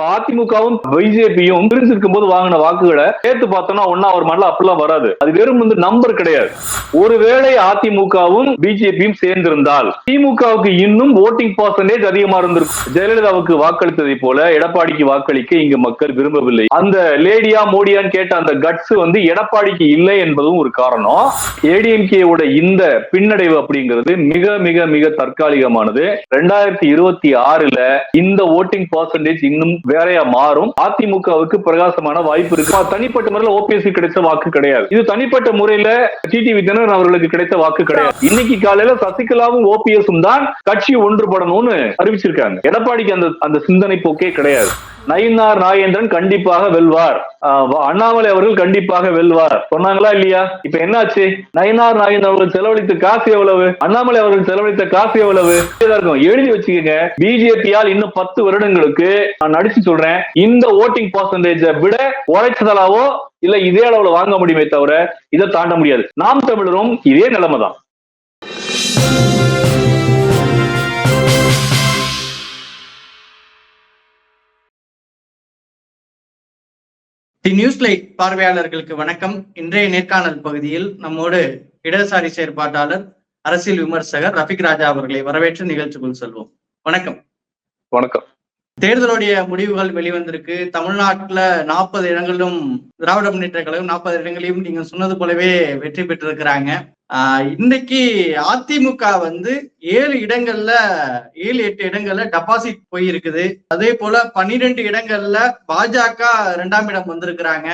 அதிமுகவும் பிஜேபியும் பிரிஞ்சிருக்கும் போது வாங்கின வாக்குகளை சேர்த்து பார்த்தோம்னா ஒன்னா ஒரு மாடல அப்படிலாம் வராது. அது வெறும் வந்து நம்பர் கிடையாது. ஒருவேளை அதிமுகவும் பிஜேபியும் சேர்ந்திருந்தால் திமுகவுக்கு இன்னும் ஓட்டிங் பர்சன்டேஜ் அதிகமா இருந்திருக்கும். ஜெயலலிதாவுக்கு வாக்களித்ததை போல எடப்பாடிக்கு வாக்களிக்க இங்கு மக்கள் விரும்பவில்லை. அந்த லேடியா மோடியான்னு கேட்ட அந்த கட்ஸ் வந்து எடப்பாடிக்கு இல்லை என்பதும் ஒரு காரணம். ஏடிஎம்கே உட இந்த பின்னடைவு அப்படிங்கிறது மிக மிக மிக தற்காலிகமானது. ரெண்டாயிரத்தி இருபத்தி ஆறுல இந்த ஓட்டிங் பர்சன்டேஜ் இன்னும் வேறையா மாறும். அதிமுகவுக்கு பிரகாசமான வாய்ப்பு இருக்கு. தனிப்பட்ட முறையில் ஓபிஎஸ்சி கிடைச்ச வாக்கு கிடையாது. இது தனிப்பட்ட முறையில டிடிவி தினகரன் அவர்களுக்கு கிடைத்த வாக்கு கிடையாது. இன்னைக்கு காலையில சசிகலாவும் ஓபிஎஸும் தான் கட்சி ஒன்றுபடணும்னு அறிவிச்சிருக்காங்க. எடப்பாடிக்கு அந்த அந்த சிந்தனை போக்கே கிடையாது. நயினார் நாகேந்திரன் கண்டிப்பாக வெல்வார். அண்ணாமலை அவர்கள் கண்டிப்பாக வெல்வார். சொன்னாங்களா இல்லையா? இப்ப என்னாச்சு? நயினார் நாகேந்திரன் அவர்கள் செலவழித்த காசு எவ்வளவு? அண்ணாமலை அவர்கள் செலவழித்த காசு எவ்வளவு? இருக்கும். எழுதி வச்சுக்கோங்க. பிஜேபியால் இன்னும் பத்து வருடங்களுக்கு நான் நடிச்சு சொல்றேன். இந்த ஓட்டிங் பர்சன்டேஜ விட உழைச்சதலாவோ இல்ல இதே அளவுல வாங்க முடியுமே தவிர இதை தாண்ட முடியாது. நாம் தமிழரும் இதே நிலைமைதான். தி நியூஸ் லைட் பார்வையாளர்களுக்கு வணக்கம். இன்றைய நேர்காணல் பகுதியில் நம்மோடு இடதுசாரி செயற்பாட்டாளர் அரசியல் விமர்சகர் ரஃபிக் ராஜா அவர்களை வரவேற்று நிகழ்ச்சிக்குள் செல்வோம். வணக்கம். வணக்கம். தேர்தலுடைய முடிவுகள் வெளிவந்திருக்கு. தமிழ்நாட்டுல நாற்பது இடங்களிலும் திராவிட முன்னேற்ற கழகம் நாற்பது இடங்களையும் நீங்க சொன்னது போலவே வெற்றி பெற்றிருக்கிறாங்க. இன்னைக்கு அதிமுக வந்து ஏழு இடங்கள்ல ஏழு எட்டு இடங்கள்ல டெபாசிட் போயிருக்குது. அதே போல பன்னிரெண்டு இடங்கள்ல பாஜக ரெண்டாம் இடம் வந்திருக்கிறாங்க.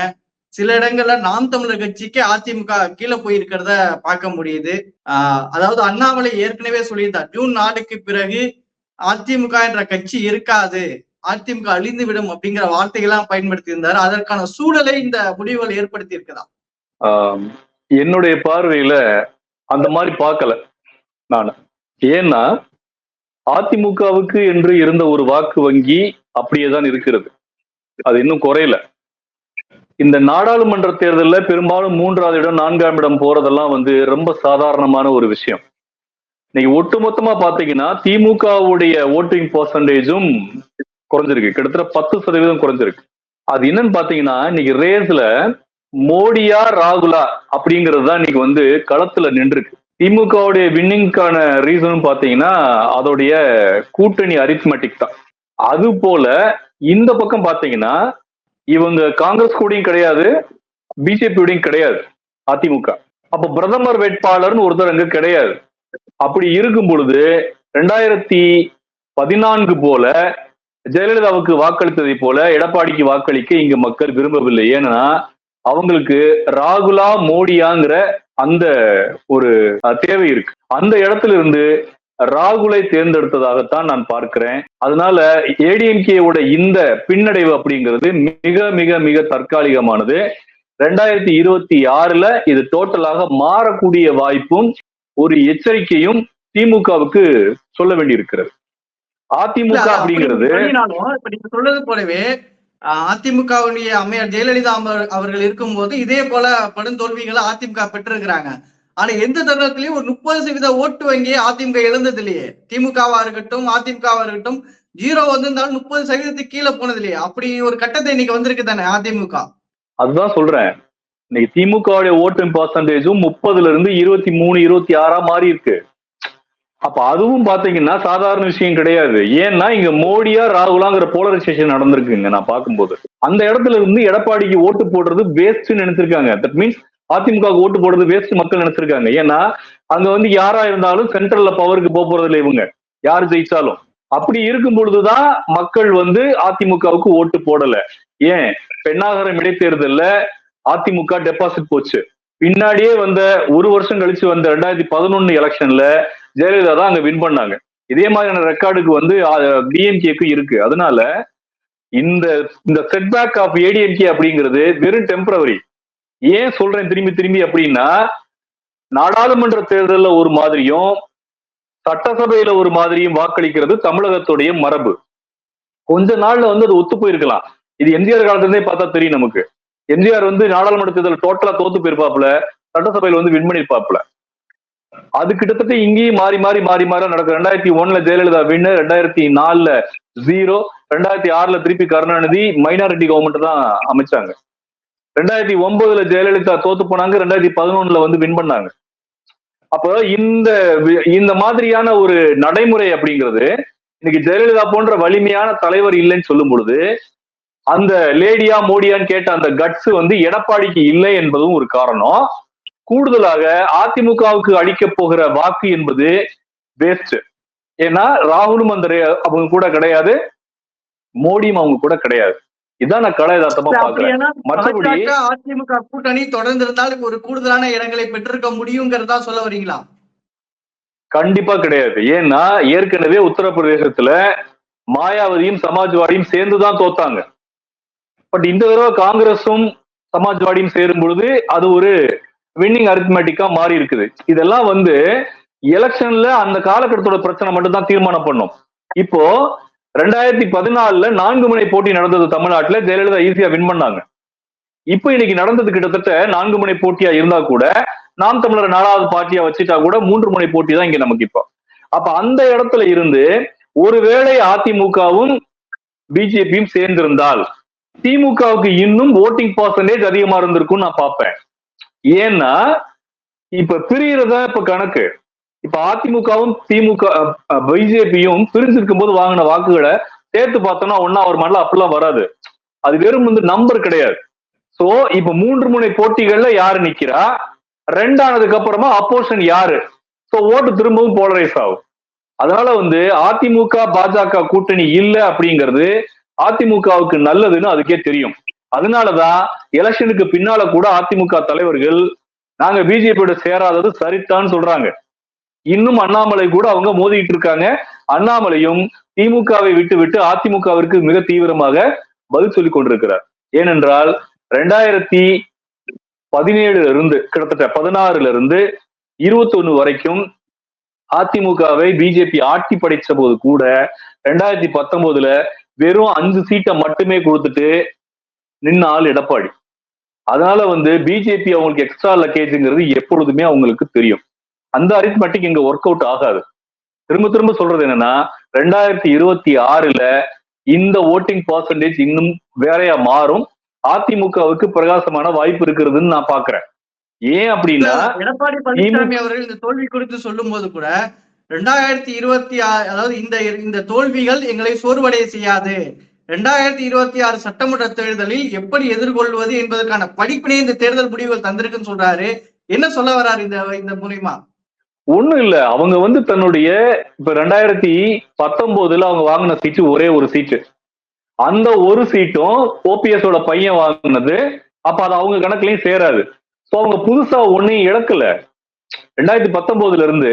சில இடங்கள்ல நாம் தமிழர் கட்சிக்கு அதிமுக கீழே போயிருக்கிறத பார்க்க முடியுது. அதாவது அண்ணாமலை ஏற்கனவே சொல்லியிருந்தார். ஜூன் நாலுக்கு பிறகு அதிமுக என்ற கட்சி இருக்காது. அதிமுக அழிந்து விடும் அப்படிங்கிற வார்த்தைகள்லாம் பயன்படுத்தி இருந்தாரு அதற்கான சூழலை இந்த முடிவுகள் ஏற்படுத்தி இருக்குதா என்னுடைய பார்வையில அந்த மாதிரி பார்க்கல நான். ஏன்னா அதிமுகவுக்கு என்று இருந்த ஒரு வாக்கு வங்கி அப்படியே தான் இருக்கிறது. அது இன்னும் குறையல. இந்த நாடாளுமன்ற தேர்தலில் பெரும்பாலும் மூன்றாவது இடம் நான்காம் இடம் போறதெல்லாம் வந்து ரொம்ப சாதாரணமான ஒரு விஷயம். இன்னைக்கு ஒட்டுமொத்தமா பாத்தீங்கன்னா திமுகவுடைய ஓட்டிங் பர்சன்டேஜும் குறைஞ்சிருக்கு. கிட்டத்தட்ட பத்து சதவீதம் குறைஞ்சிருக்கு. அது என்னன்னு பாத்தீங்கன்னா இன்னைக்கு ரேஸ்ல மோடியா ராகுலா அப்படிங்கிறது தான் இன்னைக்கு வந்து களத்துல நின்றுருக்கு. திமுகவுடைய வின்னிங்கான ரீசன் பாத்தீங்கன்னா அதோடைய கூட்டணி அரித்மெட்டிக் தான். அது போல இந்த பக்கம் பாத்தீங்கன்னா இவங்க காங்கிரஸ் கூடயும் கிடையாது பிஜேபியோடையும் கிடையாது அதிமுக. அப்ப பிரதமர் வேட்பாளர்னு ஒருத்தர் அங்க கிடையாது. அப்படி இருக்கும் பொழுது ரெண்டாயிரத்தி பதினான்கு போல ஜெயலலிதாவுக்கு வாக்களித்ததை போல எடப்பாடிக்கு வாக்களிக்க இங்க மக்கள் விரும்பவில்லை. ஏன்னா அவங்களுக்கு ராகுலா மோடியாங்கிற அந்த ஒரு தேவை இருக்கு. அந்த இடத்துல இருந்து ராகுலை தேர்ந்தெடுத்ததாகத்தான் நான் பார்க்கிறேன். அதனால ஏடிஎம்கேவோட இந்த பின்னடைவு அப்படிங்கிறது மிக மிக மிக தற்காலிகமானது. ரெண்டாயிரத்தி இருபத்தி ஆறுல இது டோட்டலாக மாறக்கூடிய வாய்ப்பும் ஒரு எச்சரிக்கையும் திமுகவுக்கு சொல்ல வேண்டியிருக்கிறது. அதிமுக அப்படிங்கிறது நீங்க சொல்றது போலவே அதிமுகவுடைய அம்மையார் ஜெயலலிதா அவர்கள் இருக்கும்போது இதே போல படுந்தோல்விகளை அதிமுக பெற்றிருக்கிறாங்க. ஆனா எந்த தருணத்திலயும் ஒரு முப்பது சதவீத ஓட்டு வங்கியை அதிமுக இழந்தது இல்லையே திமுகவா இருக்கட்டும் அதிமுகவா இருக்கட்டும் ஜீரோ வந்திருந்தாலும் முப்பது சதவீதத்துக்கு கீழே போனது இல்லையே அப்படி ஒரு கட்டத்தை இன்னைக்கு வந்திருக்கு தானே அதிமுக? அதுதான் சொல்றேன். இன்னைக்கு திமுகவுடைய ஓட்டு பர்சன்டேஜும் முப்பதுல இருந்து இருபத்தி மூணு இருபத்தி ஆறா மாறி இருக்கு அப்ப அதுவும் பாத்தீங்கன்னா சாதாரண விஷயம் கிடையாது. ஏன்னா இங்க மோடியா ராகுலாங்கிற போலரைசேஷன் நடந்திருக்குங்க நான் பார்க்கும்போது. அந்த இடத்துல இருந்து எடப்பாடிக்கு ஓட்டு போடுறது வேஸ்ட் நினைச்சிருக்காங்க. தட் மீன்ஸ் அதிமுக ஓட்டு போடுறது வேஸ்ட் மக்கள் நினைச்சிருக்காங்க. ஏன்னா அங்க வந்து யாரா இருந்தாலும் சென்ட்ரல்ல பவருக்கு போக போறது இல்லை இவங்க. யார் ஜெயிச்சாலும். அப்படி இருக்கும் பொழுதுதான் மக்கள் வந்து அதிமுகவுக்கு ஓட்டு போடல. ஏன்? பெண்ணாகரம் இடைத்தேர்தல்ல அதிமுக டெபாசிட் போச்சு. பின்னாடியே வந்த ஒரு வருஷம் கழிச்சு வந்த ரெண்டாயிரத்தி பதினொன்னு எலெக்ஷன்ல ஜெயலலிதா தான் அங்க வின் பண்ணாங்க. இதே மாதிரியான ரெக்கார்டுக்கு வந்து டிஎம்கேக்கு இருக்கு. அதனால இந்த இந்த செட்பேக் ஆஃப் ஏடிஎம்கே அப்படிங்கிறது வெறும் டெம்பரவரி ஏன் சொல்றேன் திரும்பி திரும்பி அப்படின்னா நாடாளுமன்ற தேர்தலில் ஒரு மாதிரியும் சட்டசபையில ஒரு மாதிரியும் வாக்களிக்கிறது தமிழகத்துடைய மரபு. கொஞ்ச நாள்ல வந்து அது ஒத்து போயிருக்கலாம். இது எம்ஜிஆர் காலத்துல இருந்தே பார்த்தா தெரியும் நமக்கு. எம்ஜிஆர் வந்து நாடாளுமன்ற தேர்தல் டோட்டலா தோத்து போயிருப்பாப்புல சட்டசபையில வந்து வின் பண்ணிருப்பாப்புல அது கிட்டத்தட்ட இங்கேயும் மாறி மாறி மாறி மாறி நடக்கும் ரெண்டாயிரத்தி ஒண்ணுல ஜெயலலிதா வின்னு ரெண்டாயிரத்தி நாலுல ஜீரோ ரெண்டாயிரத்தி ஆறுல திருப்பி கருணாநிதி மைனாரிட்டி கவர்மெண்ட் தான் அமைச்சாங்க. ரெண்டாயிரத்தி ஒன்பதுல ஜெயலலிதா தோத்து போனாங்க ரெண்டாயிரத்தி பதினொன்னுல வந்து வின் பண்ணாங்க. அப்போ இந்த வி- இந்த மாதிரியான ஒரு நடைமுறை அப்படிங்கிறது இன்னைக்கு ஜெயலலிதா போன்ற வலிமையான தலைவர் இல்லைன்னு சொல்லும் பொழுது அந்த லேடியா மோடியான்னு கேட்ட அந்த கட்ஸ் வந்து எடப்பாடிக்கு இல்லை என்பதும் ஒரு காரணம். கூடுதலாக அதிமுகவுக்கு அளிக்க போகிற வாக்கு என்பது வேஸ்ட் ஏன்னா ராகுலும் அந்த அவங்க கூட கிடையாது மோடியும் அவங்க கூட கிடையாது. இதான் நான் கலையதார்த்தமா பாக்குறேன் மற்றபடி அதிமுக கூட்டணி தொடர்ந்து இருந்தால் ஒரு கூடுதலான இடங்களை பெற்றிருக்க முடியுங்கிறதா சொல்ல வரீங்களா? கண்டிப்பா கிடையாது. ஏன்னா ஏற்கனவே உத்தரப்பிரதேசத்துல மாயாவதியும் சமாஜ்வாடியும் சேர்ந்துதான் தோத்தாங்க. பட் இந்த தடவை காங்கிரஸும் சமாஜ்வாடியும் சேரும் பொழுது அது ஒரு வின்னிங் அரித்மேட்டிக்கா மாறி இருக்குது. இதெல்லாம் வந்து எலெக்ஷன்ல அந்த காலகட்டத்தோட பிரச்சனை மட்டும் தான் தீர்மானம் பண்ணும். இப்போ ரெண்டாயிரத்தி பதினாலுல நான்கு முனை போட்டி நடந்தது தமிழ்நாட்டுல. ஜெயலலிதா ஈஸியா வின் பண்ணாங்க. இப்போ இன்னைக்கு நடந்தது கிட்டத்தட்ட நான்கு முனை போட்டியா இருந்தா கூட நாம் தமிழர் நாலாவது பார்ட்டியா வச்சுட்டா கூட மூன்று முனை போட்டி தான் இங்க நமக்கு இப்போ. அப்ப அந்த இடத்துல இருந்து ஒருவேளை அதிமுகவும் பிஜேபியும் சேர்ந்திருந்தால் திமுகவுக்கு இன்னும் ஓட்டிங் பர்சன்டேஜ் அதிகமா இருந்திருக்கும் நான் பார்ப்பேன். ஏன்னா இப்ப பிரியறதா இப்ப கணக்கு. இப்ப அதிமுகவும் திமுக பிஜேபியும் பிரிஞ்சிருக்கும் போது வாங்கின வாக்குகளை சேர்த்து பார்த்தோம்னா ஒன்னா ஒரு மாதிரிலாம் அப்படிலாம் வராது. அது வெறும் வந்து நம்பர் கிடையாது. சோ இப்ப மூன்று முனை போட்டிகள்ல யாரு நிக்கிறா? ரெண்டானதுக்கு அப்புறமா அப்போஷன் யாரு? சோ ஓட்டு திரும்பவும் போலரைஸ் ஆகும். அதனால வந்து அதிமுக பாஜக கூட்டணி இல்ல அப்படிங்கிறது அதிமுகவுக்கு நல்லதுன்னு அதுக்கே தெரியும். அதனாலதான் எலெக்ஷனுக்கு பின்னால கூட அதிமுக தலைவர்கள் நாங்க பிஜேபியோட சேராதது சரித்தான்னு சொல்றாங்க. இன்னும் அண்ணாமலை கூட அவங்க மோதிட்டு இருக்காங்க. அண்ணாமலையும் திமுகவை விட்டு விட்டு அதிமுகவிற்கு மிக தீவிரமாக பதில் சொல்லி கொண்டிருக்கிறார். ஏனென்றால் ரெண்டாயிரத்தி பதினேழுல இருந்து கிட்டத்தட்ட பதினாறுல இருந்து இருபத்தி வரைக்கும் அதிமுகவை பிஜேபி ஆட்சி படைச்ச போது கூட ரெண்டாயிரத்தி பத்தொன்பதுல வெறும் அஞ்சு சீட்டை மட்டுமே கொடுத்துட்டு நின்ன ஆள் எடப்பாடி. அதனால வந்து பிஜேபி அவங்களுக்கு எக்ஸ்ட்ரா லக்கேஜ்ங்கிறது எப்பொழுதுமே அவங்களுக்கு தெரியும். அந்த அரித்மெட்டிக் இங்க ஒர்க் அவுட் ஆகாது. திரும்ப திரும்ப சொல்றது என்னன்னா ரெண்டாயிரத்தி இருபத்தி ஆறுல இந்த ஓட்டிங் பர்சன்டேஜ் இன்னும் வேறையா மாறும். அதிமுகவுக்கு பிரகாசமான வாய்ப்பு இருக்கிறதுன்னு நான் பாக்குறேன். ஏன் அப்படின்னா எடப்பாடி பழனிசாமி அவர்கள் இந்த தோல்வி குறித்து சொல்லும் போது கூட ரெண்டாயிரத்தி இருபத்தி ஆறு அதாவது இந்த இந்த தோல்விகள் எங்களை சோர்வடைய செய்யாது. ரெண்டாயிரத்தி இருபத்தி ஆறு சட்டமன்ற தேர்தலில் எப்படி எதிர்கொள்வது என்பதற்கான படிப்பினை இந்த தேர்தல் முடிவுகள் தந்திருக்குன்னு சொல்றாரு. என்ன சொல்ல வர்றாரு இந்த இந்த மூலியமா? ஒண்ணும் இல்ல. அவங்க வந்து தன்னுடைய இப்ப ரெண்டாயிரத்தி பத்தொன்பதுல அவங்க வாங்கின சீட்டு ஒரே ஒரு சீட்டு. அந்த ஒரு சீட்டும் ஓபிஎஸோட பையன் வாங்கினது. அப்ப அது அவங்க கணக்குலயும் சேராது. ஸோ அவங்க புதுசா ஒன்னையும் இழக்கல. ரெண்டாயிரத்தி பத்தொன்பதுல இருந்து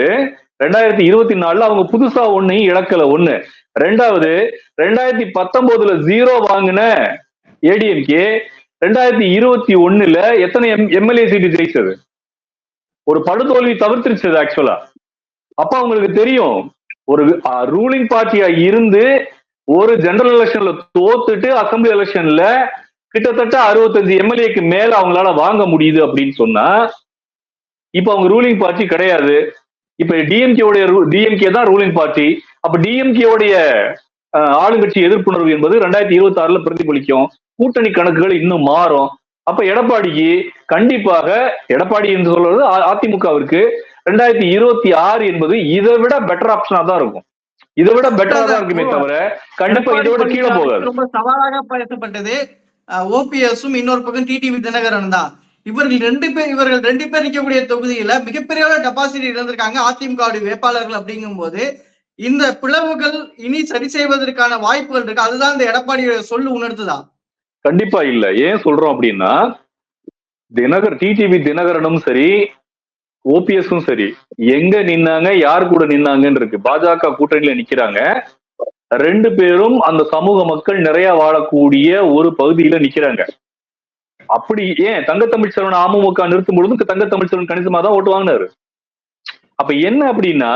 ரெண்டாயிரத்தி இருபத்தி நாலுல அவங்க புதுசா ஒன்னையும் இழக்கல. ஒண்ணு. ரெண்டாவது ரெண்டாயிரத்தி பத்தொன்பதுல ஜீரோ வாங்கின ஏடிஎம்கே ரெண்டாயிரத்தி இருபத்தி ஒண்ணுல எத்தனை எம் எம்எல்ஏ சீட்டு ஜெயிச்சது? ஒரு படுதோல்வி தவிர்த்துருச்சு ஆக்சுவலா அப்ப அவங்களுக்கு தெரியும் ஒரு ரூலிங் பார்ட்டியா இருந்து ஒரு ஜெனரல் எலெக்ஷன்ல தோத்துட்டு அசம்பிளி எலெக்ஷன்ல கிட்டத்தட்ட அறுபத்தஞ்சு எம்எல்ஏக்கு மேல அவங்களால வாங்க முடியுது அப்படின்னு சொன்னா இப்ப அவங்க ரூலிங் பார்ட்டி கிடையாது. இப்ப டிஎம்கே உடைய டிஎம்கே தான் ரூலிங் பார்ட்டி அப்ப டிஎம்கே உடைய அஹ், ஆளுங்கட்சி எதிர்ப்புணர்வு என்பது ரெண்டாயிரத்தி இருபத்தி ஆறுல பிரதிபலிக்கும். கூட்டணி கணக்குகள் இன்னும் மாறும். அப்ப எடப்பாடிக்கு கண்டிப்பாக எடப்பாடி என்று சொல்றது அதிமுகவிற்கு ரெண்டாயிரத்தி இருபத்தி ஆறு என்பது இதை விட பெட்டர் ஆப்ஷனா தான் இருக்கும். இதை விட பெட்டரா தான் இருக்குமே தவிர கண்டிப்பா இதை விட கீழே போகாது. ரொம்ப சவாலாக பேசப்பட்டது ஓபிஎஸும் இன்னொரு பக்கம் டிடிவி தினகரன் தான். இவர்கள் ரெண்டு பேர் இவர்கள் ரெண்டு பேர் நிற்கக்கூடிய தொகுதியில மிகப்பெரிய டெபாசிட் இழந்திருக்காங்க அதிமுக வேட்பாளர்கள் அப்படிங்கும்போது. இந்த பிளவுகள் இனி சரி செய்வதற்கான வாய்ப்புகள் இருக்கு. அதுதான் இந்த எடப்பாடியோட சொல்லு உணர்த்துதான் கண்டிப்பா இல்ல. ஏன் சொல்றோம் அப்படின்னா தினகர் டிடிவி தினகரனும் சரி ஓபிஎஸும் சரி எங்க நின்னாங்க யார் கூட நின்னாங்கன்னு இருக்கு. பாஜக கூட்டணியில நிக்கிறாங்க. ரெண்டு பேரும் அந்த சமூக மக்கள் நிறைய வாழக்கூடிய ஒரு பகுதியில நிக்கிறாங்க. அப்படி ஏன் தங்கத்தமிழ் செல்வன் அமமுக நிறுத்தும் பொழுது தங்கத்தமிழ் செல்வன் கணிசமா தான் ஓட்டு வாங்கினாரு. அப்ப என்ன அப்படின்னா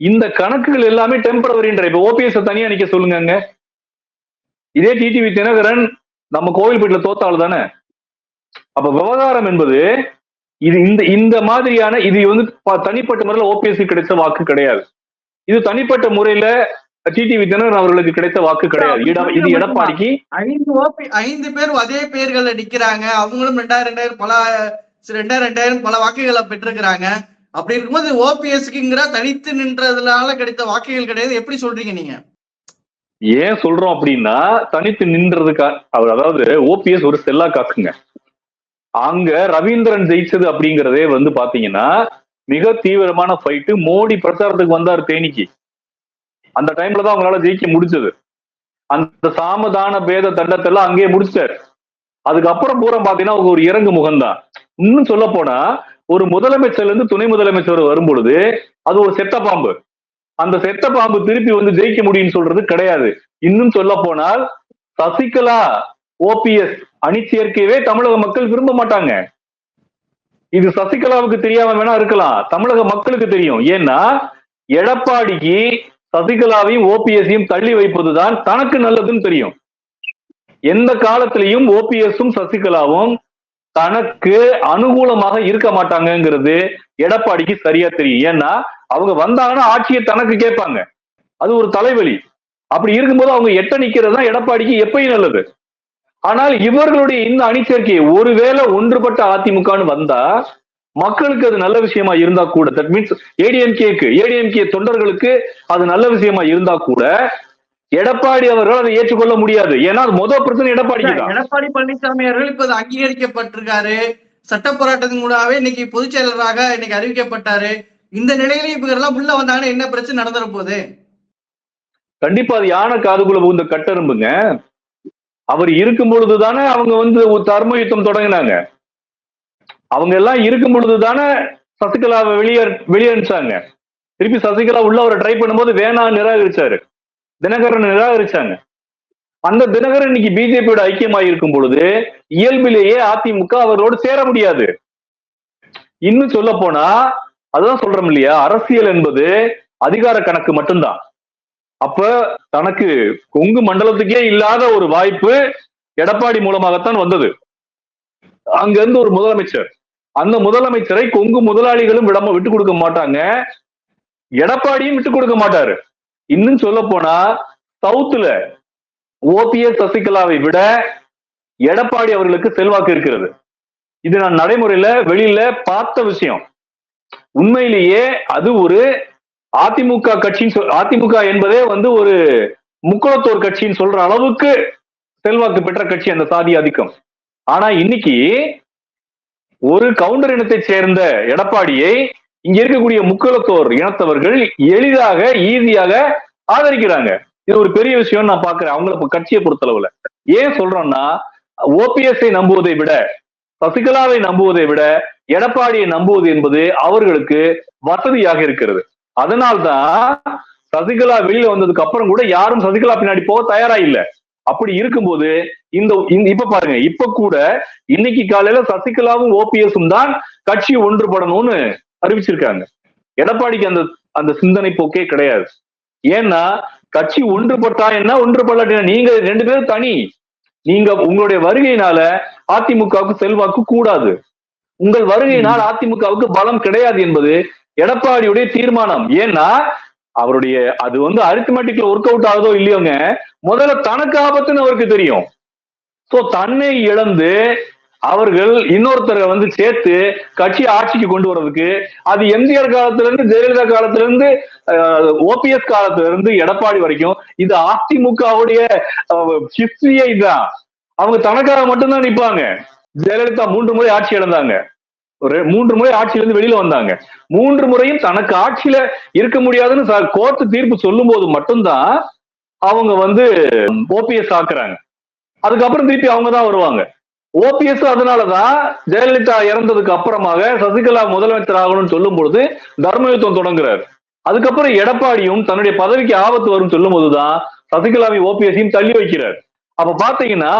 இந்த கணக்குகள் எல்லாமே டெம்பரவரின்ற இப்ப ஓபிஎஸ் தனியா நிக்க சொல்லுங்க இதே டிடிவி தினகரன் நம்ம கோவில்பேட்டில் தோத்தாள் தானே. அப்ப விவகாரம் என்பது இது இந்த இந்த மாதிரியான இது வந்து தனிப்பட்ட முறையில் ஓபிஎஸ்சி கிடைச்ச வாக்கு கிடையாது. இது தனிப்பட்ட முறையில டிடிவி தினகரன் அவர்களுக்கு கிடைத்த வாக்கு கிடையாது. இது எடப்பாடிக்கு. ஐந்து ஓபி ஐந்து பேர் அதே பேர்கள்ல நிக்கிறாங்க. அவங்களும் ரெண்டாயிரம் ரெண்டாயிரம் பல ரெண்டாயிரம் ரெண்டாயிரம் பல வாக்குகளை பெற்றிருக்கிறாங்க. அப்படி இருக்கும்போது ஓபிஎஸ்க்குங்கிற தனித்து நின்றதுனால கிடைத்த வாக்குகள் கிடையாது. எப்படி சொல்றீங்க நீங்க? ஏன் சொல்றோம் அப்படின்னா தனித்து நின்றதுக்கா அவர் அதாவது ஓபிஎஸ் ஒரு செல்லா காக்குங்க. அங்க ரவீந்திரன் ஜெயிச்சது அப்படிங்கறதே வந்து பாத்தீங்கன்னா மிக தீவிரமான ஃபைட்டு மோடி பிரச்சாரத்துக்கு வந்தார் தேனிக்கு. அந்த டைம்ல தான் அவங்களால ஜெயிக்க முடிச்சது அந்த சாமதான பேத தண்டத்தை எல்லாம் அங்கேயே முடிச்சிட்டாரு. அதுக்கப்புறம் பூரா பாத்தீங்கன்னா ஒரு இறங்கு முகம்தான். இன்னும் சொல்ல போனா ஒரு முதலமைச்சர்ல இருந்து துணை முதலமைச்சர் வரும் பொழுது அது ஒரு செத்த பாம்பு. அந்த செத்த பாம்பு திருப்பி வந்து ஜெயிக்க முடியும்னு சொல்றது கிடையாது. இன்னும் சொல்ல போனால் சசிகலா ஓபிஎஸ் அணி சேர்க்கையவே தமிழக மக்கள் விரும்ப மாட்டாங்க. இது சசிகலாவுக்கு தெரியாம வேணா இருக்கலாம். தமிழக மக்களுக்கு தெரியும். ஏன்னா எடப்பாடிக்கு சசிகலாவையும் ஓபிஎஸ்ஸையும் தள்ளி வைப்பதுதான் தனக்கு நல்லதுன்னு தெரியும். எந்த காலத்திலையும் ஓபிஎஸும் சசிகலாவும் தனக்கு அனுகூலமாக இருக்க மாட்டாங்கங்கிறது எடப்பாடிக்கு சரியா தெரியும். ஏன்னா அவங்க வந்தாங்கன்னா ஆட்சியை தனக்கு கேட்பாங்க. அது ஒரு தலைவலி. அப்படி இருக்கும்போது அவங்க எட்ட நிக்கிறது தான் எடப்பாடிக்கு எப்பயும் நல்லது. ஆனால் இவர்களுடைய இந்த அணி சேர்க்கையை ஒருவேளை ஒன்றுபட்ட அதிமுகன்னு வந்தா மக்களுக்கு அது நல்ல விஷயமா இருந்தா கூட. தட் மீன்ஸ் ஏடிஎம்கேக்கு ஏடிஎம்கே தொண்டர்களுக்கு அது நல்ல விஷயமா இருந்தா கூட எடப்பாடி அவர்கள் அதை ஏற்றுக்கொள்ள முடியாது. ஏன்னா அது முதல் பிரச்சனை எடப்பாடிக்கு தான். எடப்பாடி பழனிசாமி அவர்கள் இப்ப அது அங்கீகரிக்கப்பட்டிருக்காரு. சட்ட போராட்டத்தின் மூலமாவே இன்னைக்கு பொதுச் செயலராக இன்னைக்கு அறிவிக்கப்பட்டாரு. இந்த நிலையில இப்ப எல்லாம் உள்ள வந்தாங்கன்னா என்ன பிரச்சனை நடந்துற போகுது? கண்டிப்பா அது யானை காதுக்குள்ள புகுந்த கட்டெரும்புங்க. அவர் இருக்கும் பொழுதுதானே அவங்க வந்து ஒரு தர்ம யுத்தம் தொடங்கினாங்க. அவங்க எல்லாம் இருக்கும் பொழுதுதானே சசிகலாவை வெளியே வெளியே அனுப்பிச்சாங்க திருப்பி சசிகலா உள்ள அவரை ட்ரை பண்ணும்போது வேணா நிராகரிச்சாரு. தினகரன் நிராகரிச்சாங்க. அந்த தினகரன் இன்னைக்கு பிஜேபியோட ஐக்கியமாக இருக்கும் பொழுது இயல்பிலேயே அதிமுக அவர்களோடு சேர முடியாது. இன்னும் சொல்ல போனா அதுதான் சொல்றோம் இல்லையா? அரசியல் என்பது அதிகார கணக்கு மட்டும்தான். அப்ப தனக்கு கொங்கு மண்டலத்துக்கே இல்லாத ஒரு வாய்ப்பு எடப்பாடி மூலமாகத்தான் வந்தது. அங்க இருந்து ஒரு முதலமைச்சர். அந்த முதலமைச்சரை கொங்கு முதலாளிகளும் விடாம விட்டு கொடுக்க மாட்டாங்க. எடப்பாடியும் விட்டு கொடுக்க மாட்டாரு. இன்னும் சொல்ல போனா சவுத்துல ஓபிஎஸ் சசிகலாவை விட எடப்பாடி அவர்களுக்கு செல்வாக்கு இருக்கிறது. இது நான் நடைமுறையில வெளியில பார்த்த விஷயம். உண்மையிலேயே அது ஒரு அதிமுக கட்சின்னு சொல் அதிமுக என்பதே வந்து ஒரு முக்குளத்தோர் கட்சின்னு சொல்ற அளவுக்கு செல்வாக்கு பெற்ற கட்சி அந்த சாதி ஆதிக்கம். ஆனா இன்னைக்கு ஒரு கவுண்டர் இனத்தை சேர்ந்த எடப்பாடியை இங்க இருக்கக்கூடிய முக்களத்தோர் இனத்தவர்கள் எளிதாக ஈஸியாக ஆதரிக்கிறாங்க. இது ஒரு பெரிய விஷயம் நான் பாக்குறேன் அவங்கள கட்சியை பொறுத்தளவுல. ஏன் சொல்றோம்னா ஓபிஎஸ்ஐ நம்புவதை விட சசிகலாவை நம்புவதை விட எடப்பாடியை நம்புவது என்பது அவர்களுக்கு வசதியாக இருக்கிறது. அதனால்தான் சசிகலா வெளியில வந்ததுக்கு அப்புறம் கூட யாரும் சசிகலா பின்னாடி போக தயாரா இல்லை. அப்படி இருக்கும்போது இந்த இப்ப பாருங்க இப்ப கூட இன்னைக்கு காலையில சசிகலாவும் ஓபிஎஸும் தான் கட்சி ஒன்றுபடணும்னு அறிவிச்சிருக்காங்க. எடப்பாடிக்கு அந்த அந்த சிந்தனை போக்கே கிடையாது. ஏன்னா கட்சி ஒன்றுபட்டா என்ன ஒன்றுபடலாட்டினா நீங்க ரெண்டு பேரும் தனி. நீங்க உங்களுடைய வருகையினால அதிமுகவுக்கு செல்வாக்கு கூடாது. உங்கள் வருகையினால் அதிமுகவுக்கு பலம் கிடையாது என்பது எடப்பாடியுடைய தீர்மானம். ஏன்னா அவருடைய அது வந்து அரித்மெட்டிக்ல ஒர்க் அவுட் ஆகுதோ இல்லையோங்க முதல்ல தனக்கு ஆபத்துன்னு அவருக்கு தெரியும். சோ தன்னை இழந்து அவர்கள் இன்னொருத்தரை வந்து சேர்த்து கட்சி ஆட்சிக்கு கொண்டு வர்றதுக்கு அது எம்ஜிஆர் காலத்துல இருந்து ஜெயலலிதா காலத்துல இருந்து ஓபிஎஸ் காலத்துல இருந்து எடப்பாடி வரைக்கும் இது அதிமுகவுடைய ஹிஸ்டரியே இதுதான். அவங்க தனக்காக மட்டும்தான் நிப்பாங்க. ஜெயலலிதா மூன்று முறை ஆட்சி இழந்தாங்க. ஒரு மூன்று முறை ஆட்சியிலிருந்து வெளியில வந்தாங்க. மூன்று முறையும் தனக்கு ஆட்சியில இருக்க முடியாதுன்னு கோர்ட்டு தீர்ப்பு சொல்லும் போது மட்டும்தான் அவங்க வந்து ஓபிஎஸ் ஆக்குறாங்க. அதுக்கப்புறம் திருப்பி அவங்க தான் வருவாங்க. ஓபிஎஸ் அதனாலதான் ஜெயலலிதா இறந்ததுக்கு அப்புறமாக சசிகலா முதலமைச்சர் ஆகணும்னு சொல்லும் பொழுது தர்மயுத்தம் தொடங்குறாரு. அதுக்கப்புறம் எடப்பாடியும் தன்னுடைய பதவிக்கு ஆபத்து வரும் சொல்லும் போதுதான் சசிகலாவை ஓபிஎஸ்ஸையும் தள்ளி வைக்கிறார். அப்ப பாத்தீங்கன்னா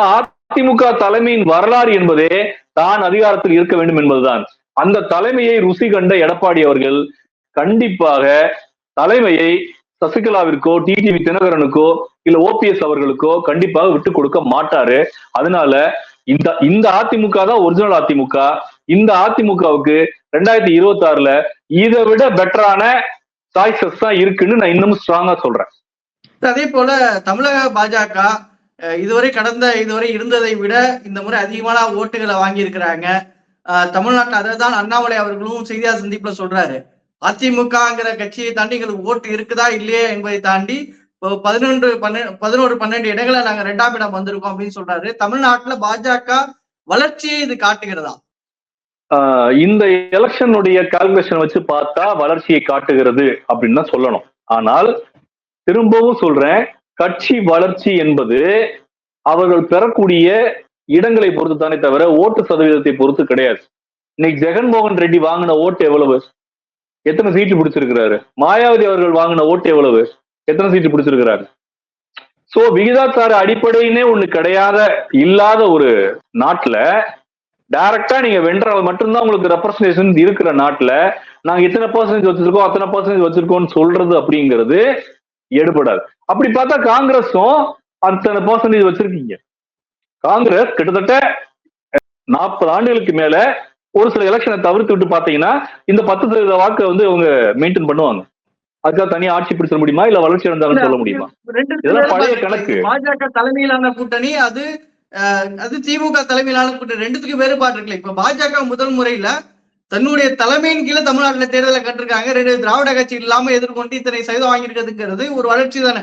அதிமுக தலைமையின் வரலாறு என்பதே தான் அதிகாரத்தில் இருக்க வேண்டும் என்பதுதான். அந்த தலைமையை ருசி கண்ட எடப்பாடி அவர்கள் கண்டிப்பாக தலைமையை சசிகலாவிற்கோ டிடிவி தினகரனுக்கோ இல்ல ஓபிஎஸ் அவர்களுக்கோ கண்டிப்பாக விட்டு கொடுக்க மாட்டாரு. அதனால இந்த இந்த அதிமுக தான் ஒரிஜினல் அதிமுக. இந்த அதிமுகவுக்கு ரெண்டாயிரத்தி இருபத்தி ஆறுல இதை விட பெட்டரான சாய்ஸஸ் தான் இருக்குன்னு நான் இன்னமும் ஸ்ட்ராங்கா சொல்றேன். அதே போல தமிழக பாஜக இதுவரை கடந்த இதுவரை இருந்ததை விட இந்த முறை அதிகமான ஓட்டுகளை வாங்கியிருக்கிறாங்க. தமிழ்நாட்டில் அதை தான் அண்ணாமலை அவர்களும் செய்தியாளர் சந்திப்புல சொல்றாரு. அதிமுகங்கிற கட்சியை தாண்டி எங்களுக்கு ஓட்டு இருக்குதா இல்லையா என்பதை தாண்டி இப்போ பதினொன்று பன்னெண்டு பதினோரு பன்னெண்டு இடங்களை நாங்க ரெண்டாம் இடம் வந்திருக்கோம் அப்படின்னு சொல்றாரு. தமிழ்நாட்டுல பாஜக வளர்ச்சியை இது காட்டுகிறதா? இந்த எலெக்ஷனுடைய கால்குலேஷன் வச்சு பார்த்தா வளர்ச்சியை காட்டுகிறது அப்படின்னு தான் சொல்லணும். ஆனால் திரும்பவும் சொல்றேன் கட்சி வளர்ச்சி என்பது அவர்கள் பெறக்கூடிய இடங்களை பொறுத்து தானே தவிர ஓட்டு சதவீதத்தை பொறுத்து கிடையாது. இன்னைக்கு ஜெகன்மோகன் ரெட்டி வாங்கின ஓட்டு எவ்வளவு? எத்தனை சீட்டு பிடிச்சிருக்கிறாரு? மாயாவதி அவர்கள் வாங்கின ஓட்டு எவ்வளவு? எத்தனை சீட்டு பிடிச்சிருக்கிறாரு? சோ விகிதாச்சார அடிப்படையினே ஒண்ணு கிடையாத இல்லாத ஒரு நாட்டுல டைரக்டா நீங்க வென்ற மட்டும்தான் உங்களுக்கு ரெப்ரசன்டேஷன் இருக்கிற நாட்டுல நாங்க இத்தனை பர்சன்டேஜ் வச்சிருக்கோம் அத்தனை பர்சன்டேஜ் வச்சிருக்கோம்னு சொல்றது அப்படிங்கிறது எடுபடாது. அப்படி பார்த்தா காங்கிரஸும் அத்தனை பர்சன்டேஜ் வச்சிருக்கீங்க. காங்கிரஸ் கிட்டத்தட்ட நாற்பது ஆண்டுகளுக்கு மேல ஒரு சில எலெக்ஷனை தவிர்த்து விட்டு பாத்தீங்கன்னா இந்த பத்து சதவீத வாக்கை வந்து அவங்க மெயின்டைன் பண்ணுவாங்க. அதுக்காக தனியா ஆட்சி பிடிச்சிட முடியுமா? இல்ல வளர்ச்சி அடைந்தாலும் சொல்ல முடியுமா? இதெல்லாம் பழைய கணக்கு. பாஜக தலைமையிலான கூட்டணி அது அது திமுக தலைமையிலான கூட்டணி ரெண்டுத்துக்கும் வேறுபாடு இருக்குல்ல. இப்ப பாஜக முதல் முறையில தன்னுடைய தலைமையின் கீழே தமிழ்நாட்டுல தேர்தலை கட்டிருக்காங்க ரெண்டு திராவிட கட்சி இல்லாம எதிர்கொண்டு இத்தனை சதவீதம் வாங்கியிருக்கிறதுங்கிறது ஒரு வளர்ச்சி தானே?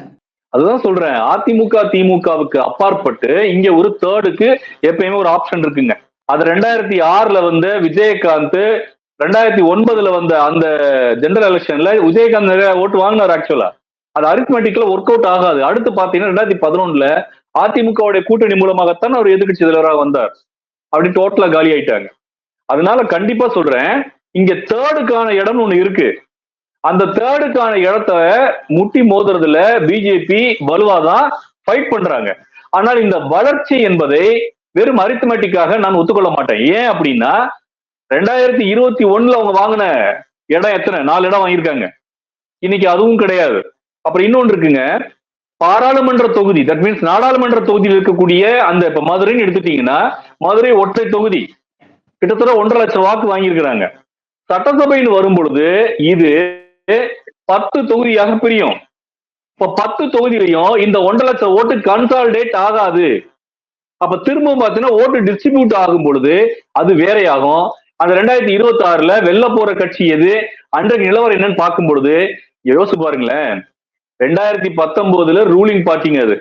அதுதான் சொல்றேன். அதிமுக திமுகவுக்கு அப்பாற்பட்டு இங்க ஒரு தேர்டுக்கு எப்பயுமே ஒரு ஆப்ஷன் இருக்குங்க. அது ரெண்டாயிரத்தி ஆறுல வந்து விஜயகாந்த் ரெண்டாயிரத்தி ஒன்பதுல வந்த அந்த ஜெனரல் எலெக்ஷன்ல விஜயகாந்த் நிறைய ஓட்டு வாங்கினார் ஆக்சுவலா அது அரித்மெட்டிக்ல ஒர்க் அவுட் ஆகாது. அடுத்து பாத்தீங்கன்னா ரெண்டாயிரத்தி பதினொன்னுல அதிமுகவுடைய கூட்டணி மூலமாகத்தான் அவர் எதிர்கட்சி தலைவராக வந்தார். அப்படி டோட்டலா காலி ஆயிட்டாங்க அதனால கண்டிப்பா சொல்றேன். இங்க தேர்டுக்கான இடம் ஒண்ணு இருக்கு. அந்த தேர்டுக்கான இடத்த முட்டி மோதுறதுல பிஜேபி வலுவாதான் ஃபைட் பண்றாங்க. ஆனால் இந்த வளர்ச்சி என்பதை வெறும் அரித்மெட்டிக்காக நான் ஒத்துக்கொள்ள மாட்டேன். ஏன் அப்படின்னா ரெண்டாயிரத்தி இருபத்தி ஒண்ணுல அவங்க வாங்கின இடம் எத்தனை? நாலு இடம் வாங்கியிருக்காங்க. இன்னைக்கு அதுவும் கிடையாது. அப்புறம் இன்னொன்று இருக்குங்க. பாராளுமன்ற தொகுதி தட் மீன்ஸ் நாடாளுமன்ற தொகுதியில் இருக்கக்கூடிய அந்த இப்ப மதுரைன்னு எடுத்துட்டீங்கன்னா மதுரை ஒற்றை தொகுதி. கிட்டத்தட்ட ஒன்றரை லட்சம் வாக்கு வாங்கியிருக்கிறாங்க. சட்டசபைன்னு வரும் பொழுது இது பத்து தொகுதியாக பிரியும். இப்ப பத்து தொகுதியிலையும் இந்த ஒன்றரை லட்சம் ஓட்டு கன்சாலிடேட் ஆகாது. அப்ப திரும்பவும் பார்த்தீங்கன்னா ஓட்டு டிஸ்ட்ரிபியூட் ஆகும் பொழுது அது வேறையாகும். அந்த ரெண்டாயிரத்தி இருபத்தி ஆறுல வெல்ல போற கட்சி எது? அன்றைக்கு நிலவரம் என்னன்னு பார்க்கும் பொழுது யோசிச்சு பாருங்களேன். ரெண்டாயிரத்தி பத்தொன்பதுல ரூலிங் பார்ட்டிங்க அது.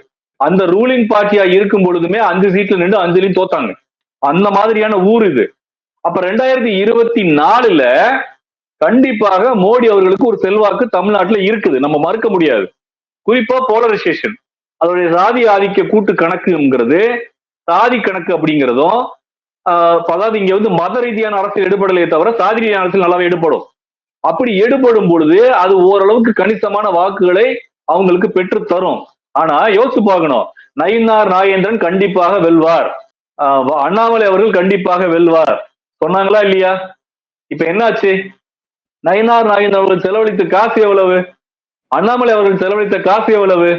அந்த ரூலிங் பார்ட்டியா இருக்கும் பொழுதுமே அஞ்சு சீட்ல நின்று அஞ்சுலையும் தோத்தாங்க. அந்த மாதிரியான ஊர் இது. அப்ப ரெண்டாயிரத்தி இருபத்தி நாலுல கண்டிப்பாக மோடி அவர்களுக்கு ஒரு செல்வாக்கு தமிழ்நாட்டுல இருக்குது. நம்ம மறுக்க முடியாது. குறிப்பா போலரைசேஷன் அதோடைய சாதி ஆதிக்க கூட்டு கணக்குங்கிறது சாதி கணக்கு அப்படிங்கிறதும் அதாவது இங்க வந்து மத ரீதியான அரசியல் எடுபடலையே தவிர சாதி ரீதியான அரசியல் நல்லாவே எடுபடும். அப்படி எடுபடும் பொழுது அது ஓரளவுக்கு கணிசமான வாக்குகளை அவங்களுக்கு பெற்று தரும். ஆனா யோசிச்சு பார்க்கணும். நயினார் நாகேந்திரன் கண்டிப்பாக வெல்வார். அண்ணாமலை அவர்கள் கண்டிப்பாக வெல்வார். சொன்னாங்களா இல்லையா? இப்ப என்னாச்சு? நயினார் நாயின் அவர்கள் செலவழித்த காசு எவ்வளவு? அண்ணாமலை அவர்கள் செலவழித்த காசு எவ்வளவு?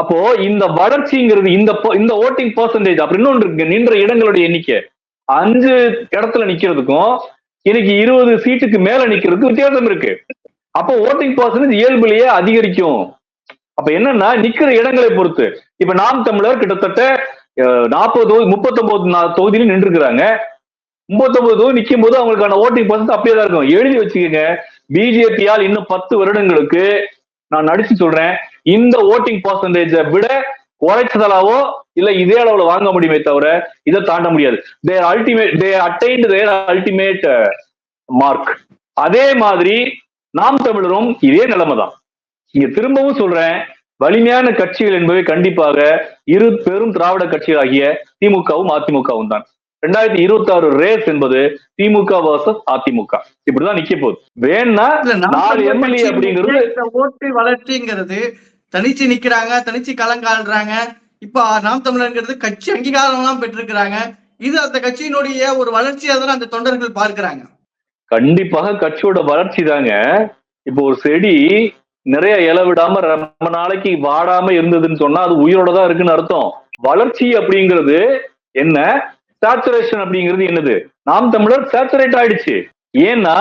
அப்போ இந்த வளர்ச்சிங்கிறது இந்த இந்த ஓட்டிங் பர்சன்டேஜ் அப்படி இன்னொன்று இருக்கு. நின்ற இடங்களுடைய எண்ணிக்கை. அஞ்சு இடத்துல நிக்கிறதுக்கும் இன்னைக்கு இருபது சீட்டுக்கு மேல நிக்கிறதுக்கு வித்தியாசம் இருக்கு. அப்போ ஓட்டிங் பர்சன்டேஜ் இயல்புலயே அதிகரிக்கும். அப்ப என்னன்னா நிக்கிற இடங்களை பொறுத்து. இப்ப நாம் தமிழர் கிட்டத்தட்ட நாற்பது தொகுதி முப்பத்தொன்பது தொகுதியிலும் நின்று இருக்கிறாங்க முப்பத்தொன்பது தொகுதி நிற்கும் போது அவங்களுக்கான ஓட்டிங் பர்சன்ட் அப்படியே தான் இருக்கும். எழுதி வச்சுக்கோங்க. பிஜேபியால் இன்னும் பத்து வருடங்களுக்கு நான் நடிச்சு சொல்றேன். இந்த ஓட்டிங் பர்சன்டேஜை விட குறைச்சதலாவோ இல்ல இதே அளவுல வாங்க முடியுமே தவிர இதை தாண்ட முடியாது. Their ultimate they attained their ultimate mark அதே மாதிரி நாம் தமிழரும் இதே நிலைமை தான் இங்க திரும்பவும் சொல்றேன். வலிமையான கட்சிகள் என்பவை கண்டிப்பாக இரு பெரும் திராவிட கட்சிகளாகிய திமுகவும் அதிமுகவும் தான். ரெண்டாயிரத்தி இருபத்தி ஆறு ரேஸ் என்பது திமுக வர்சஸ் அதிமுக. இப்படிதான் நிக்க போகுது. வேணா நாலு எம்எல்ஏ அப்படிங்கிறது ஓட்டு வளர்ச்சிங்கிறது தனிச்சு நிக்கிறாங்க தனிச்சு களங்காடுறாங்க இப்ப நாம் தமிழர்ங்கிறது கட்சி அங்கீகாரம் எல்லாம் பெற்றிருக்கிறாங்க. இது அந்த கட்சியினுடைய ஒரு வளர்ச்சியா தானே அந்த தொண்டர்கள் பார்க்கிறாங்க. கண்டிப்பாக கட்சியோட வளர்ச்சி தாங்க. இப்போ ஒரு செடி நிறைய இலை விடாம ரொம்ப நாளைக்கு வாடாம இருந்ததுன்னு சொன்னா அது உயிரோட தான் இருக்குன்னு அர்த்தம். வளர்ச்சி அப்படிங்கிறது என்ன? சேச்சுரேஷன் அப்படிங்கிறது என்னது? நாம் தமிழர் சேச்சுரேட் ஆயிடுச்சு. ஏன்னா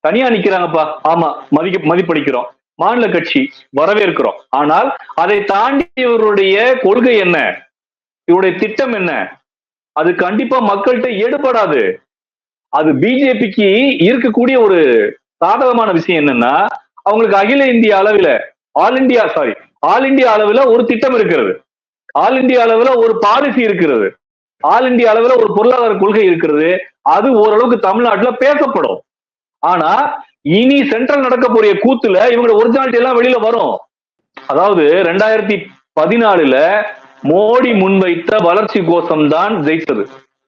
தனியா நிக்கிறாங்கப்பா. ஆமா மதிக்க மதிப்பளிக்கிறோம். மாநில கட்சி வரவேற்கிறோம். ஆனால் அதை தாண்டி இவருடைய கொள்கை என்ன? இவருடைய திட்டம் என்ன? அது கண்டிப்பா மக்கள்கிட்ட ஈடுபடாது. அது பிஜேபிக்கு இருக்கக்கூடிய ஒரு சாதகமான விஷயம் என்னன்னா அவங்களுக்கு அகில இந்திய அளவில் all India sorry all India அளவில் ஒரு திட்டம் இருக்கிறது. ஆல் இந்தியா அளவில் ஒரு பாலிசி இருக்கிறது. ஆல் இந்தியா அளவில் ஒரு பொருளாதார கொள்கை இருக்கிறது. அது ஓரளவுக்கு தமிழ்நாட்டுல பேசப்படும். ஆனா இனி சென்ட்ரல் நடக்க போறிய கூத்துல இவங்களோட ஒரிஜினாலிட்டி எல்லாம் வெளியில வரும். அதாவது ரெண்டாயிரத்தி பதினாலுல மோடி முன்வைத்த வளர்ச்சி கோஷம் தான் ஜெயித்தது.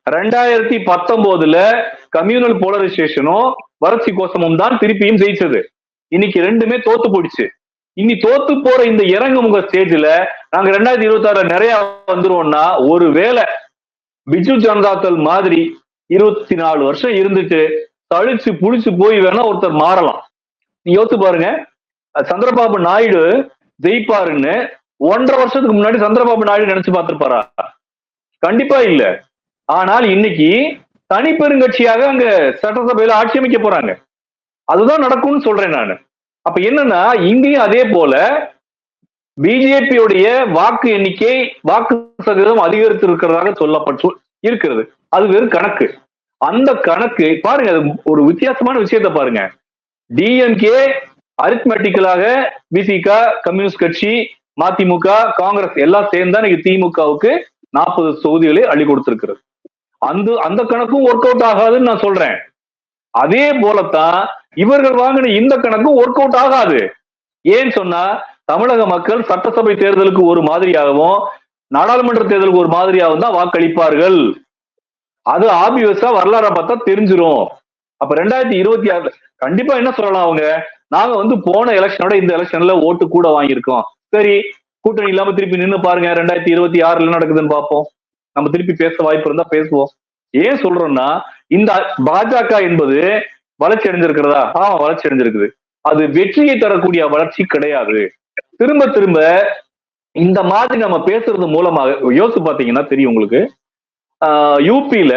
ரெண்டாயிரத்தி பத்தொன்பதுல கம்யூனல் போலரைசேஷனும் வளர்ச்சி கோஷமும் தான் திருப்பியும் ஜெயிச்சது. இன்னைக்கு ரெண்டுமே தோத்து போயிடுச்சு. இனி தோத்து போற இந்த இறங்குமுக ஸ்டேஜ்ல நாங்க ரெண்டாயிரத்தி இருபத்தி ஆறுல நிறைய வந்துருவோம்னா ஒருவேளை பிஜு ஜனதாதள் மாதிரி இருபத்தி நாலு வருஷம் இருந்துட்டு தழிச்சு புளிச்சு போய் வேணா ஒருத்தர் மாறலாம். நீ யோசித்து பாருங்க. சந்திரபாபு நாயுடு ஜெயிப்பாருன்னு ஒன்றரை வருஷத்துக்கு முன்னாடி சந்திரபாபு நாயுடு நினைச்சு பார்த்திருப்பாரா? கண்டிப்பா இல்ல. ஆனால் இன்னைக்கு தனிப்பெருங்கட்சியாக அங்க சட்டசபையில ஆட்சி அமைக்க போறாங்க. அதுதான் நடக்கும்னு சொல்றேன் நான். அப்ப என்னன்னா இங்கேயும் அதே போல பிஜேபியுடைய வாக்கு எண்ணிக்கை வாக்கு சதவீதம் அதிகரித்து இருக்கிறதாக சொல்லப்பட்டு இருக்கிறது. அது வெறும் கணக்கு. அந்த கணக்கு பாருங்க அது ஒரு வித்தியாசமான விஷயத்த பாருங்க. டிஎம்கே அரித்மெட்டிக்கலாக பிசிக கம்யூனிஸ்ட் கட்சி மதிமுக காங்கிரஸ் எல்லாம் சேர்ந்தா இன்னைக்கு திமுகவுக்கு நாற்பது தொகுதிகளை அள்ளி கொடுத்திருக்கிறது. அந்த அந்த கணக்கும் ஒர்க் அவுட் ஆகாதுன்னு நான் சொல்றேன். அதே போலத்தான் இவர்கள் வாங்கின இந்த கணக்கும் ஒர்க் அவுட் ஆகாது. ஏன்னு சொன்னா தமிழக மக்கள் சட்டசபை தேர்தலுக்கு ஒரு மாதிரியாகவும் நாடாளுமன்ற தேர்தலுக்கு ஒரு மாதிரியாகவும் தான் வாக்களிப்பார்கள். அது ஆபியஸா வரலாற பார்த்தா தெரிஞ்சிரும். அப்ப ரெண்டாயிரத்தி இருபத்தி ஆறு கண்டிப்பா என்ன சொல்லலாம் அவங்க? நாங்க வந்து போன எலெக்ஷனோட இந்த எலெக்ஷன்ல ஓட்டு கூட வாங்கியிருக்கோம். சரி கூட்டணி இல்லாம திருப்பி நின்னு பாருங்க ரெண்டாயிரத்தி இருபத்தி ஆறுல நடக்குதுன்னு பார்ப்போம். நம்ம திருப்பி பேச வாய்ப்பு இருந்தா பேசுவோம். ஏன் சொல்றோம்னா இந்த பாஜக என்பது வளர்ச்சி அடைஞ்சிருக்கிறதா? ஆமா வளர்ச்சி அடைஞ்சிருக்குது. அது வெற்றியை தரக்கூடிய வளர்ச்சி கிடையாது. திரும்ப திரும்ப இந்த மாதிரி நம்ம பேசுறது மூலமாக யோசிச்சு பாத்தீங்கன்னா தெரியும் உங்களுக்கு. யூபியில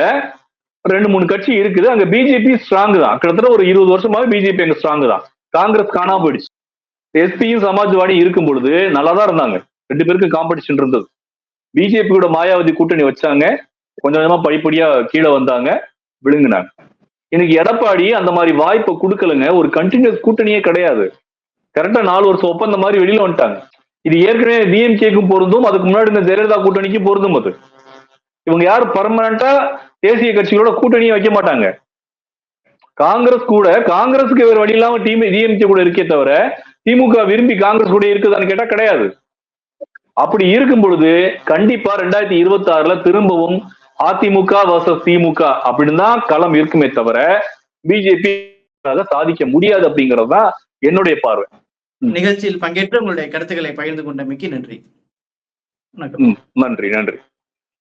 ரெண்டு மூணு கட்சி இருக்குது. அங்க பிஜேபி ஸ்ட்ராங் தான். கிட்டத்தட்ட ஒரு இருபது வருஷமாவே பிஜேபி அங்க ஸ்ட்ராங் தான். காங்கிரஸ் காணாம போயிடுச்சு. எஸ்பியும் சமாஜ்வாடியும் இருக்கும் பொழுது நல்லா தான் இருந்தாங்க. ரெண்டு பேருக்கும் காம்படிஷன் இருந்தது. பிஜேபியோட மாயாவதி கூட்டணி வச்சாங்க. கொஞ்சம் கொஞ்சமா படிப்படியா கீழே வந்தாங்க. விழுங்கினாங்க. இன்னைக்கு எடப்பாடி அந்த மாதிரி வாய்ப்பை கொடுக்கலங்க. ஒரு கண்டினியூஸ் கூட்டணியே கிடையாது. கரெக்டா நாலு வருஷம் ஒப்பந்தம் மாதிரி வெளியில வந்துட்டாங்க. இது ஏற்கனவே டிஎம்கேக்கும் பொருந்தும் அதுக்கு முன்னாடி இந்த ஜெயலலிதா கூட்டணிக்கும் பொருந்தும் அது. இவங்க யாரும் பர்மனண்டா தேசிய கட்சிகளோட கூட்டணியை வைக்க மாட்டாங்க. காங்கிரஸ் கூட காங்கிரஸுக்கு வேற வழி இல்லாம டீம் டிஎம்கே கூட இருக்கே தவிர திமுக விரும்பி காங்கிரஸ் கூட இருக்குதான்னு கேட்டா கிடையாது. அப்படி இருக்கும் பொழுது கண்டிப்பா ரெண்டாயிரத்தி இருபத்தி ஆறுல திரும்பவும் அதிமுக வர்சஸ் திமுக அப்படின்னு தான் களம் இருக்குமே தவிர பிஜேபி சாதிக்க முடியாது அப்படிங்கறது தான் என்னுடைய பார்வை. நிகழ்ச்சியில் பங்கேற்று உங்களுடைய கருத்துக்களை பகிர்ந்து கொண்டமைக்கு நன்றி. நன்றி நன்றி.